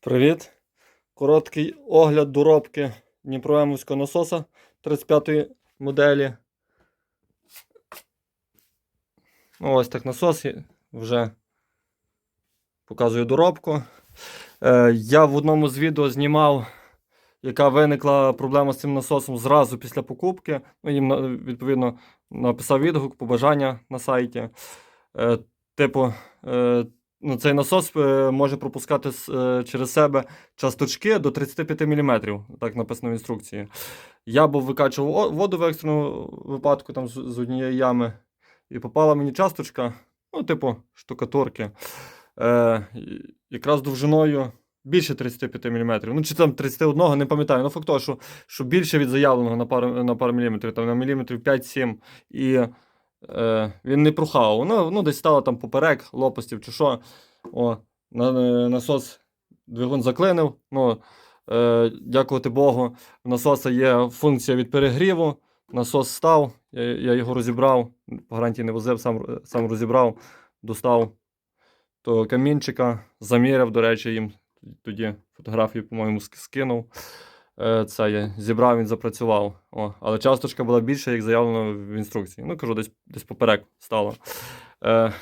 Привіт! Короткий огляд доробки Дніпроемовського насоса 35-ї моделі. Ну, Ось так насос вже показую доробку. Е, я в одному з відео знімав, яка виникла проблема з цим насосом зразу після покупки. Ну, їм відповідно написав відгук, побажання на сайті. Е, типу, е, ну, цей насос е, може пропускати е, через себе часточки до 35 мм, так написано в інструкції. Я був викачував воду в екстреному випадку там з, однієї ями, і попала мені часточка, ну, типу, штукатурки. Е, якраз довжиною більше 35 мм. Ну, чи там 31, не пам'ятаю. Ну, факт того, що, що більше від заявленого на пару, на пару міліметрів, там на міліметрів 5-7. І е, він не прухав. Воно ну, десь стало там поперек лопастів чи що. О, на, на- насос двигун заклинив. Ну, е, дякувати Богу, в насоса є функція від перегріву. Насос став, я, я його розібрав, по гарантії не возив, сам, сам розібрав, достав того камінчика, заміряв, до речі, їм тоді фотографію, по-моєму, скинув. Е, Це я зібрав, він запрацював. О, але часточка була більша, як заявлено в інструкції. Ну, кажу, десь, десь поперек стало. Е,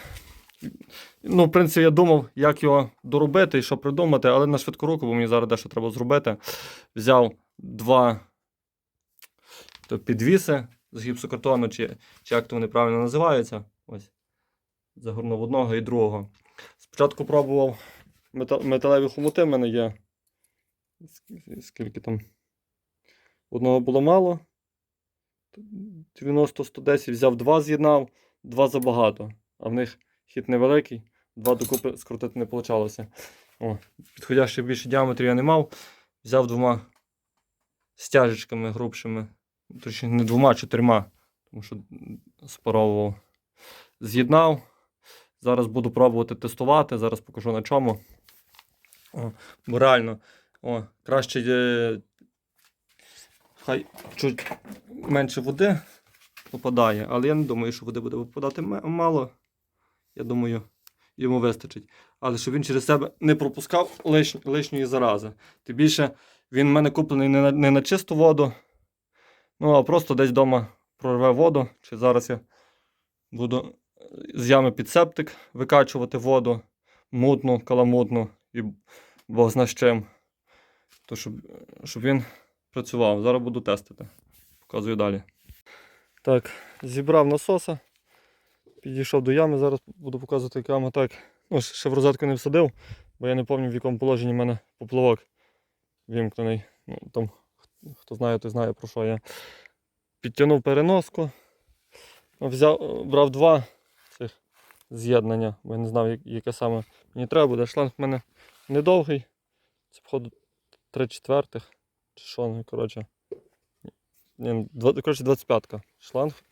ну, в принципі, я думав, як його доробити і що придумати, але на швидку руку, бо мені зараз дещо треба зробити. Взяв два то підвіси з гіпсокартону, чи, чи як то вони правильно називаються. Ось. Загорнув одного і другого. Спочатку пробував мета- металеві хомути в мене є. Ск- Скільки там? Одного було мало. 90-110 взяв два, з'єднав, два забагато. А в них хід невеликий, два докупи скрутити не вийшло. О, підходящих більше діаметрів я не мав. Взяв двома стяжечками грубшими. Точніше, не двома, а чотирма, тому що спаровував. З'єднав. Зараз буду пробувати тестувати, зараз покажу на чому. О, бо реально, о, краще е, хай чуть менше води попадає, але я не думаю, що води буде попадати мало. Я думаю, йому вистачить. Але щоб він через себе не пропускав лиш, лишньої зарази. Тим більше він в мене куплений не на, не на чисту воду, ну а просто десь вдома прорве воду. Чи зараз я буду з ями під септик викачувати воду мутну, каламутну і Бог зна з чим. То щоб, щоб він працював. Зараз буду тестити. Показую далі. Так, зібрав насоса. Підійшов до ями, зараз буду показувати, яма так. Ну, ще в розетку не всадив, бо я не пам'ятаю, в якому положенні в мене поплавок вімкнений. Ну, там, хто знає, той знає про що я. Підтягнув переноску. Взяв, брав два цих з'єднання, бо я не знав, яке саме мені треба буде. Шланг в мене недовгий. Це, походу, 3 четвертих. Чи що, ну, коротше. Ні, два- коротше, 25-ка шланг.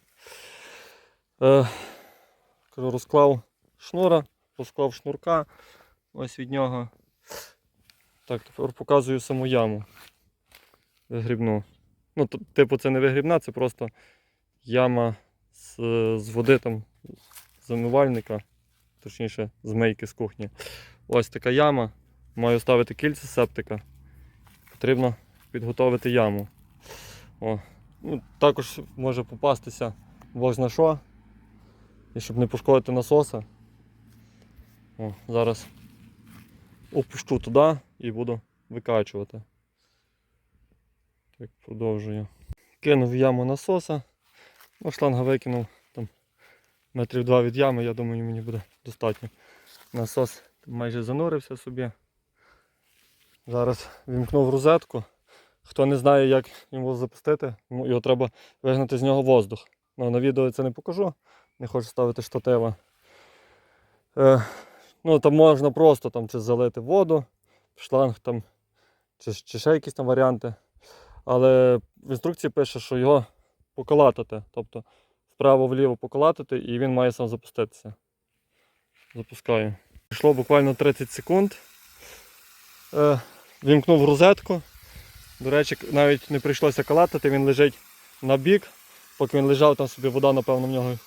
Е, розклав шнура, розклав шнурка. Ось від нього. Так, тепер показую саму яму. Вигрібну. Ну, типу, це не вигрібна, це просто яма з, з води там, замивальника, точніше, з мийки з кухні. Ось така яма. Маю ставити кільце септика. Потрібно підготовити яму. О. Ну, також може попастися бог що. І щоб не пошкодити насоса. О, зараз опущу туди і буду викачувати. Так, продовжую. Кинув яму насоса. Ну, шланга викинув там метрів два від ями, я думаю, мені буде достатньо. Насос майже занурився собі. Зараз вімкнув розетку. Хто не знає, як його запустити, його треба вигнати з нього воздух. Ну, на відео це не покажу, не хочу ставити штатива. Е, ну, там можна просто там, чи залити воду, шланг там, чи, чи ще якісь там варіанти. Але в інструкції пише, що його поколатати. Тобто вправо-вліво поколатити і він має сам запуститися. Запускаю. Пішло буквально 30 секунд. Е, вімкнув розетку. До речі, навіть не прийшлося калатати, він лежить на бік. Поки він лежав, там собі вода, напевно, в нього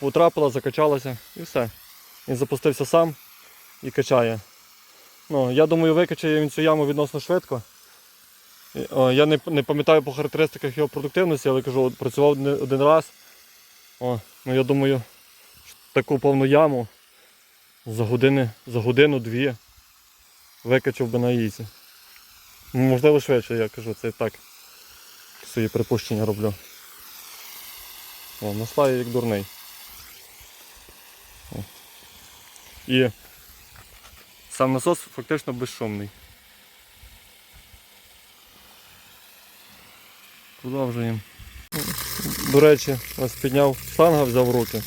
потрапила, закачалася і все. Він запустився сам і качає. Ну, я думаю, викачає він цю яму відносно швидко. Я не, пам'ятаю по характеристиках його продуктивності, але кажу, от працював один раз. О, ну я думаю, таку повну яму за, години, за годину-дві викачав би на ізі. Ну, Можливо, швидше, я кажу, це так. Свої припущення роблю. О, наслаю як дурний. О. І сам насос фактично безшумний. Продовжуємо. До речі, ось підняв штанга, взяв руки.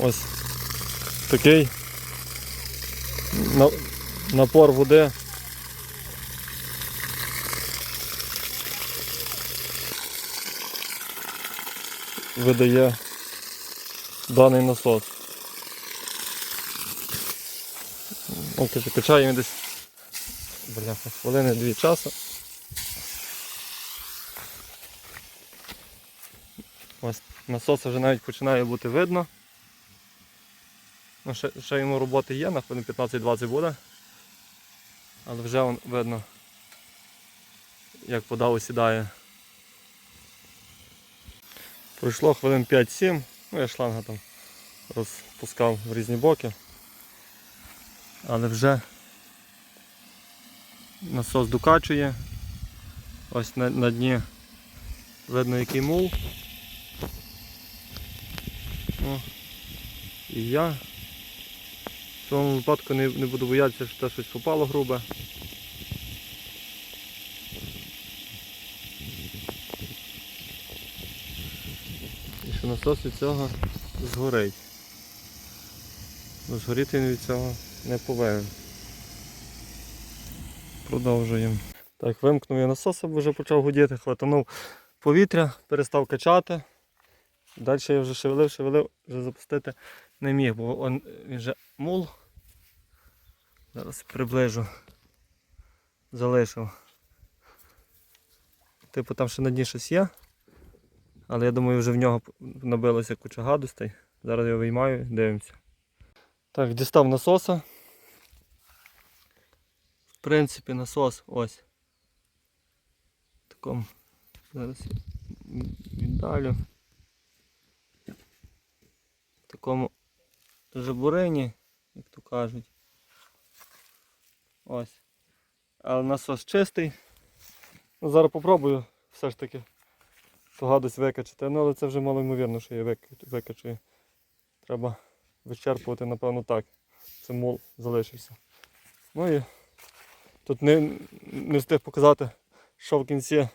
Ось такий напор води. Видає даний насос. Ось каже, качає він десь бляха, хвилини дві часу. Ось насос вже навіть починає бути видно. Ну, ще, ще йому роботи є, на хвилин 15-20 буде. Але вже вон видно, як вода осідає. Пройшло хвилин 5-7, ну я шланга там розпускав в різні боки. Але вже насос докачує. Ось на, на дні видно який мул. О. І я в цьому випадку не, не буду боятися, що те щось попало грубе. І що насос від цього згорить. Бо згоріти він від цього не повинен. Продовжуємо. Так, вимкнув я насоса, бо вже почав гудіти, хватанув повітря, перестав качати. Далі я вже шевелив, шевелив, вже запустити не міг, бо он, він вже мул. Зараз приближу. Залишив. Типу там ще на дні щось є. Але я думаю, вже в нього набилося куча гадостей. Зараз його виймаю, дивимося. Так, дістав насоса. В принципі, насос ось. В такому. Зараз віддалю. В такому жабурині, як то кажуть. Ось. Але насос чистий. Ну, зараз попробую все ж таки ту гадость викачати. Ну, але це вже мало ймовірно, що я вик- викачую. Треба вичерпувати, напевно, так. Це мол залишився. Ну і тут не, не встиг показати, що в кінці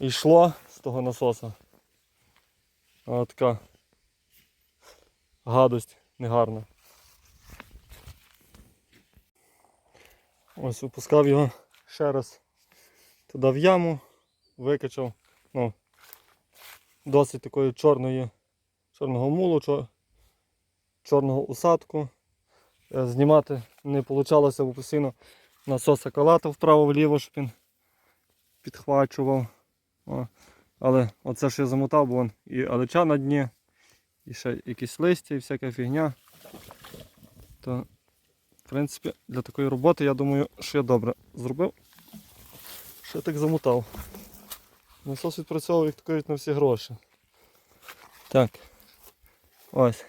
йшло з того насоса. Така гадость негарна. Ось опускав його ще раз туди в яму, викачав ну, досить такої чорної, чорного мулу, чорного усадку. Е, Знімати не вийшло, бо постійно насоса калатав вправо-вліво, щоб він підхвачував. О. Але оце ж я замотав, бо вон і алеча на дні, і ще якісь листя, і всяка фігня. То, в принципі, для такої роботи я думаю, що я добре зробив. Що я так замотав. Насос відпрацьовував як такий на всі гроші. Так. Ось.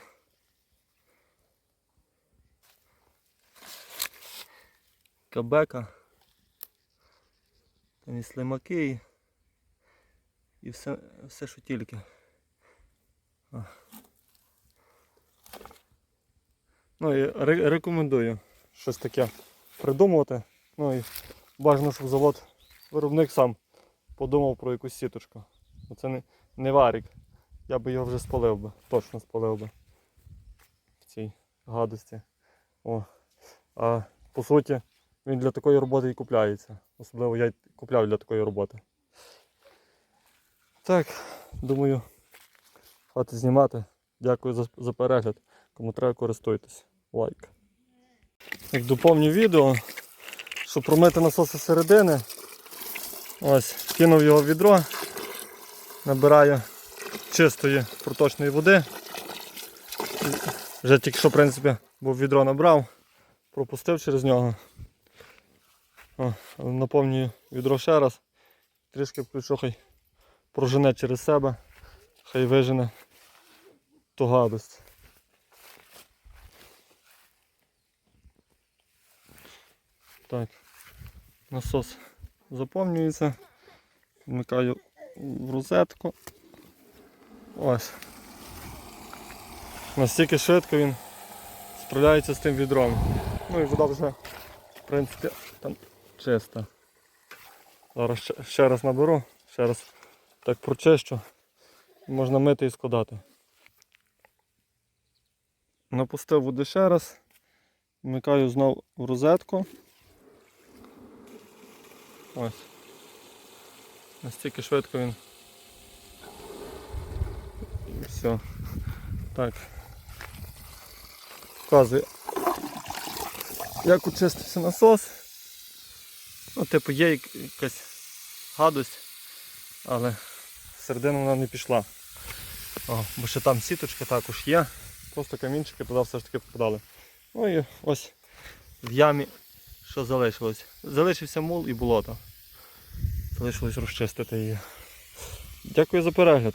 Кабека. Там і слимаки і все, все, що тільки. А. Ну і ре- рекомендую щось таке придумувати. Ну і бажано, щоб завод виробник сам подумав про якусь сіточку. Це не, не варік. Я би його вже спалив би, точно спалив би в цій гадості. О. А по суті, він для такої роботи і купляється. Особливо я купляв для такої роботи. Так, думаю, хватить знімати. Дякую за, за перегляд. Кому треба користуйтесь. Лайк. Як доповню відео, щоб промити насос з середини. Ось, кинув його в відро, набираю чистої проточної води. Вже тільки що, в принципі, був відро набрав, пропустив через нього. О, наповнюю відро ще раз. Трішки включу, хай прожене через себе, хай вижене ту гадость. Так, насос заповнюється. Вмикаю в розетку. Ось. Настільки швидко він справляється з тим відром. Ну і вода вже, в принципі, там чиста. Зараз ще, ще раз наберу, ще раз так прочищу. Можна мити і складати. Напустив води ще раз. Вмикаю знову в розетку. Ось. Настільки швидко він. І все. Так. Показую. Як очистився насос. Ну, типу, є якась гадость, але середину вона не пішла. О, бо ще там сіточка також є. Просто камінчики туди все ж таки попадали. Ну і ось в ямі що залишилось. Залишився мул і болото. Залишилось розчистити її. Дякую за перегляд.